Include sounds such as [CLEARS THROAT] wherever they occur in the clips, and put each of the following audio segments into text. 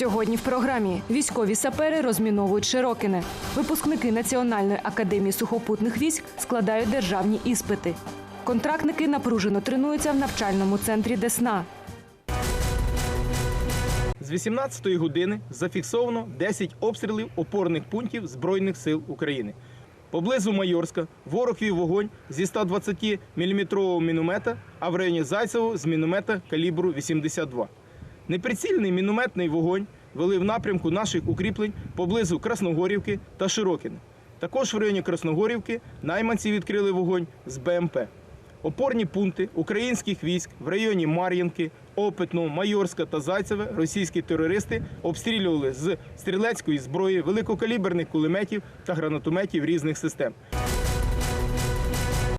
Сьогодні в програмі військові сапери розміновують Широкине. Випускники Національної академії сухопутних військ складають державні іспити. Контрактники напружено тренуються в навчальному центрі Десна. З 18-ї години зафіксовано 10 обстрілів опорних пунктів Збройних сил України. Поблизу Майорська ворог вів вогонь зі 120 мм міномета, а в районі Зайцево з міномета калібру 82. Неприцільний мінометний вогонь вели в напрямку наших укріплень поблизу Красногорівки та Широкіне. Також в районі Красногорівки найманці відкрили вогонь з БМП. Опорні пункти українських військ в районі Мар'їнки, Опитно, Майорська та Зайцеве російські терористи обстрілювали з стрілецької зброї, великокаліберних кулеметів та гранатометів різних систем.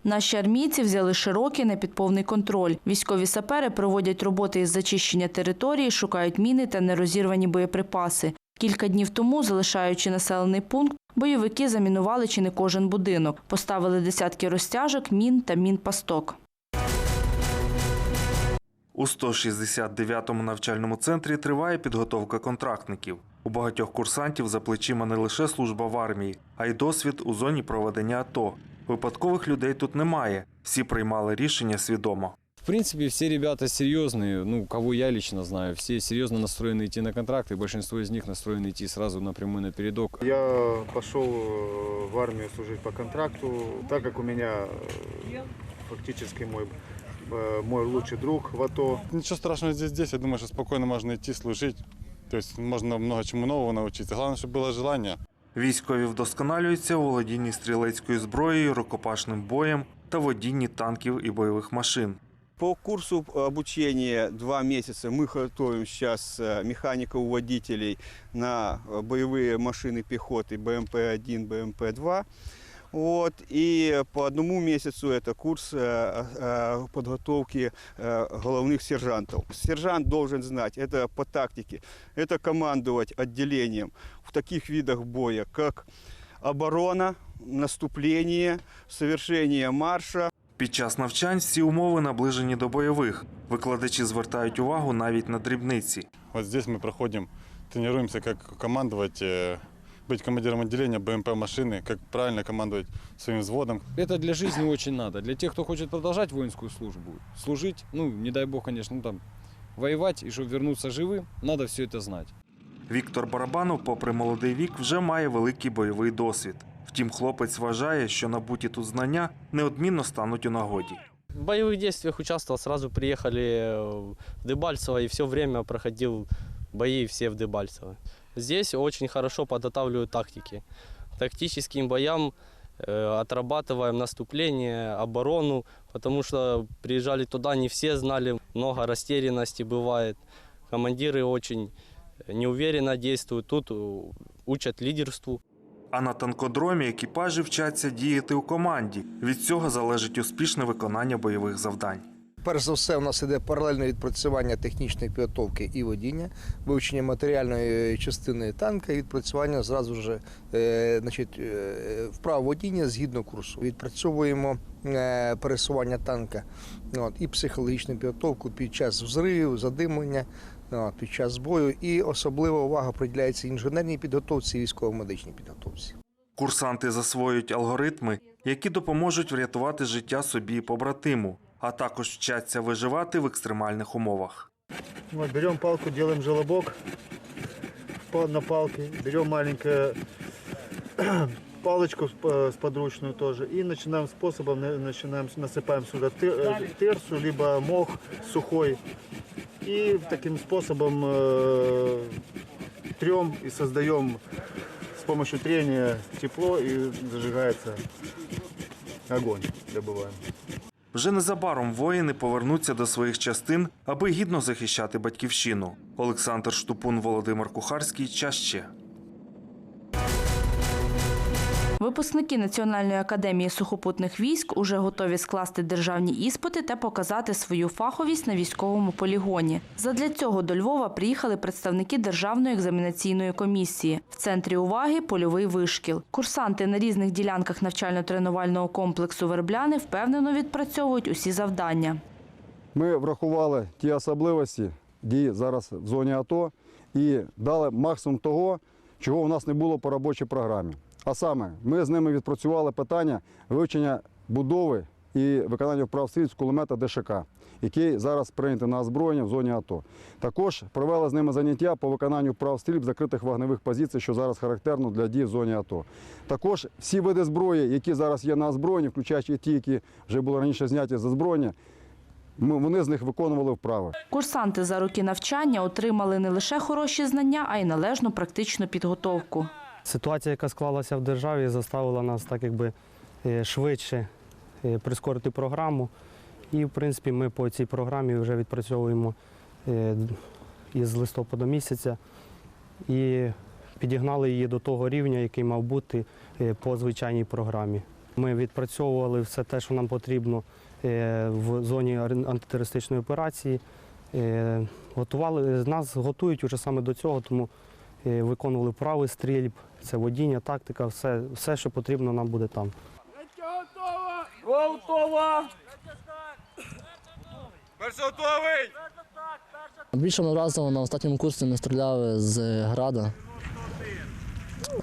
Наші армійці взяли Широкіне під повний контроль. Військові сапери проводять роботи із зачищення території, шукають міни та нерозірвані боєприпаси. Кілька днів тому, залишаючи населений пункт, бойовики замінували чи не кожен будинок, поставили десятки розтяжок, мін та мінпасток. У 169-му навчальному центрі триває підготовка контрактників. У багатьох курсантів за плечима не лише служба в армії, а й досвід у зоні проведення АТО. Випадкових людей тут немає. Всі приймали рішення свідомо. В принципе, все ребята серьезные, ну, кого я лично знаю, все серьезно настроены идти на контракты, большинство из них настроены идти сразу напрямую на передок. Я пошел э, в армию служить по контракту, так как у меня э, фактически мой, э, мой лучший друг в АТО. Ничего страшного здесь, здесь. Я думаю, что спокойно можно идти служить. То есть можно много чему нового научиться. Главное, чтобы было желание. Військові вдосконалюються у володінні стрілецькою зброєю, рукопашним боєм та водінні танків і бойових машин. По курсу обучения два месяца мы готовим сейчас э, механиков-водителей на э, боевые машины пехоты БМП-1, БМП-2. Вот. И по одному месяцу это курс э, э, подготовки э, головных сержантов. Сержант должен знать, это по тактике, это командовать отделением в таких видах боя, как оборона, наступление, совершение марша, Під час навчань всі умови наближені до бойових. Викладачі звертають увагу навіть на дрібниці. Вот здесь мы проходим, тренируемся, как командовать, э, быть командиром отделения БМП машины, как правильно командовать своим взводом. Это для жизни очень надо. Для тех, кто хочет продолжать воинскую службу, служить, ну, не дай бог, конечно, ну, там, воевать, и чтобы вернуться живым, надо все это знать. Віктор Барабанов, попри молодий вік, вже має великий бойовий досвід. Втім, хлопець вважає, що набуті тут знання неодмінно стануть у нагоді. В боевых действиях участвовал, сразу приехали в Дебальцево и все время проходил бои все в Дебальцево. Здесь очень хорошо подготавливают тактики. Тактическим боям э, отрабатываем наступление, оборону, потому что приезжали туда, не все знали, много растерянности бывает. Командиры очень неуверенно действуют, тут э, учат лидерству. А на танкодромі екіпажі вчаться діяти у команді. Від цього залежить успішне виконання бойових завдань. Перш за все, у нас іде паралельне відпрацювання технічної підготовки і водіння, вивчення матеріальної частини танка і відпрацювання зразу ж е, значить, е, вправ водіння згідно курсу. Відпрацьовуємо е, пересування танка от, і психологічну підготовку під час взривів, задимлення, під час бою. І особлива увага приділяється інженерній підготовці і військово-медичній підготовці. Курсанти засвоюють алгоритми, які допоможуть врятувати життя собі і побратиму, а також вчаться виживати в екстремальних умовах. Вот, берем палку, делаем желобок по- на палке, берем маленькую [CLEARS THROAT] палочку с- э, с подручную тоже и начинаем способом, на- начинаем, насыпаем сюда ты- э, тырсу, либо мох сухой и таким способом э, трем и создаем с помощью трения тепло и зажигается огонь, добываем. Вже незабаром воїни повернуться до своїх частин, аби гідно захищати батьківщину. Олександр Штупун, Володимир Кухарський. Час Випускники Національної академії сухопутних військ уже готові скласти державні іспити та показати свою фаховість на військовому полігоні. Задля цього до Львова приїхали представники Державної екзаменаційної комісії. В центрі уваги польовий вишкіл. Курсанти на різних ділянках навчально-тренувального комплексу Вербляни впевнено відпрацьовують усі завдання. Ми врахували ті особливості дії зараз в зоні АТО і дали максимум того, чого у нас не було по робочій програмі. А саме, ми з ними відпрацювали питання вивчення будови і виконання вправ стрільб з кулемета ДШК, який зараз прийнятий на озброєння в зоні АТО. Також провели з ними заняття по виконанню вправ стрільб закритих вогневих позицій, що зараз характерно для дій в зоні АТО. Також всі види зброї, які зараз є на озброєнні, включаючи ті, які вже були раніше зняті з озброєння, вони з них виконували вправи. Курсанти за роки навчання отримали не лише хороші знання, а й належну практичну підготовку. Ситуація, яка склалася в державі, заставила нас так якби е, швидше е, прискорити програму. І, в принципі, ми по цій програмі вже відпрацьовуємо е, із листопада місяця і підігнали її до того рівня, який мав бути по звичайній програмі. Ми відпрацьовували все те, що нам потрібно в зоні антитерористичної операції. Готували, нас готують уже саме до цього, тому виконували вправи стрільб, це водіння, тактика, все, все, що потрібно, нам буде там. Більшого разу на останньому курсі ми стріляли з града.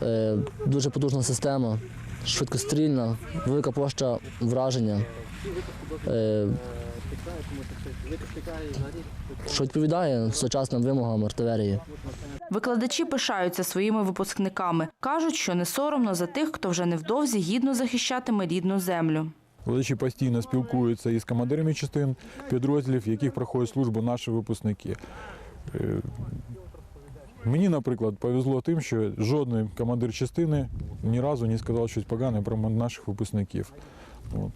Е, Дуже потужна система, швидкострільна, велика площа враження. Е, Що відповідає сучасним вимогам артилерії. Викладачі пишаються своїми випускниками. Кажуть, що не соромно за тих, хто вже невдовзі гідно захищатиме рідну землю. Викладачі постійно спілкуються із командирами частин підрозділів, в яких проходять службу наші випускники. Е, Мені, наприклад, повезло тим, що жодний командир частини ні разу не сказав щось погане про наших випускників. От.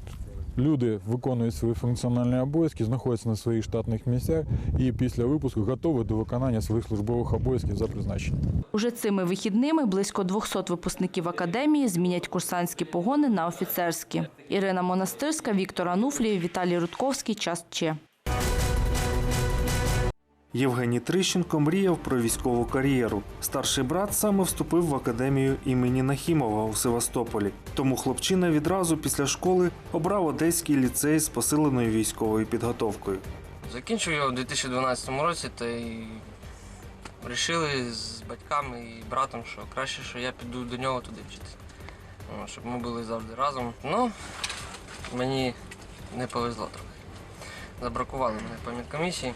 Люди виконують свої функціональні обов'язки, знаходяться на своїх штатних місцях і після випуску готові до виконання своїх службових обов'язків за призначенням. Уже цими вихідними близько 200 випускників академії змінять курсантські погони на офіцерські. Ірина Монастирська, Віктор Ануфлій, Віталій Рудковський. Час Че. Євгеній Трищенко мріяв про військову кар'єру. Старший брат саме вступив в академію імені Нахімова у Севастополі. Тому хлопчина відразу після школи обрав Одеський ліцей з посиленою військовою підготовкою. Закінчив його у 2012 році та й вирішили з батьками і братом, що краще, що я піду до нього туди вчитися. Щоб ми були завжди разом. Ну, мені не повезло трохи. Забракували мене по медкомісії.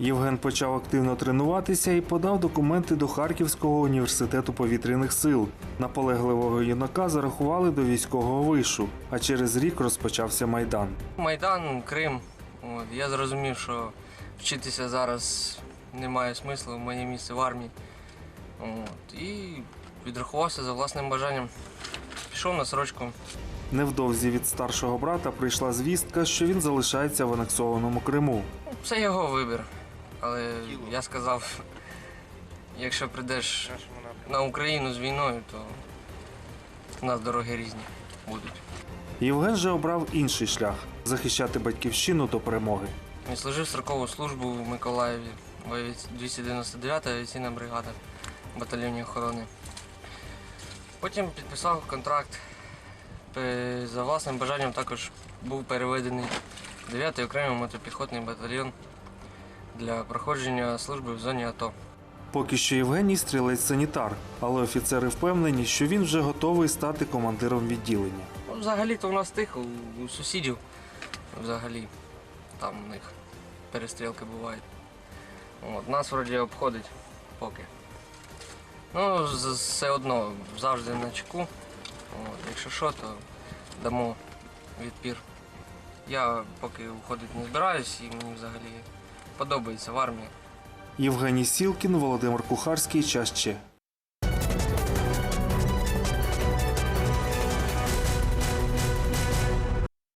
Євген почав активно тренуватися і подав документи до Харківського університету повітряних сил. Наполегливого юнака зарахували до військового вишу, а через рік розпочався майдан. Майдан, Крим. От, я зрозумів, що вчитися зараз немає смислу, моє місце в армії. От, і відрахувався за власним бажанням. Пішов на срочку. Невдовзі від старшого брата прийшла звістка, що він залишається в анексованому Криму. Це його вибір. Але я сказав, якщо прийдеш на Україну з війною, то у нас дороги різні будуть. Євген же обрав інший шлях захищати батьківщину до перемоги. Він служив строкову службу в Миколаєві, 299-та авіаційна бригада батальйонів охорони. Потім підписав контракт. Е, За власним бажанням також був переведений 9-й окремий мотопіхотний батальйон для проходження служби в зоні АТО. Поки що Євгеній стрілець-санітар, але офіцери впевнені, що він вже готовий стати командиром відділення. Ну, Взагалі-то у нас тихо, у сусідів взагалі там у них перестрілки бувають. От, нас вроді обходить поки. Ну, все одно завжди на чеку. От, якщо що, то дамо відпір. Я поки уходити не збираюсь і мені взагалі подобається в армії. Євгеній Сілкін, Володимир Кухарський, час ще.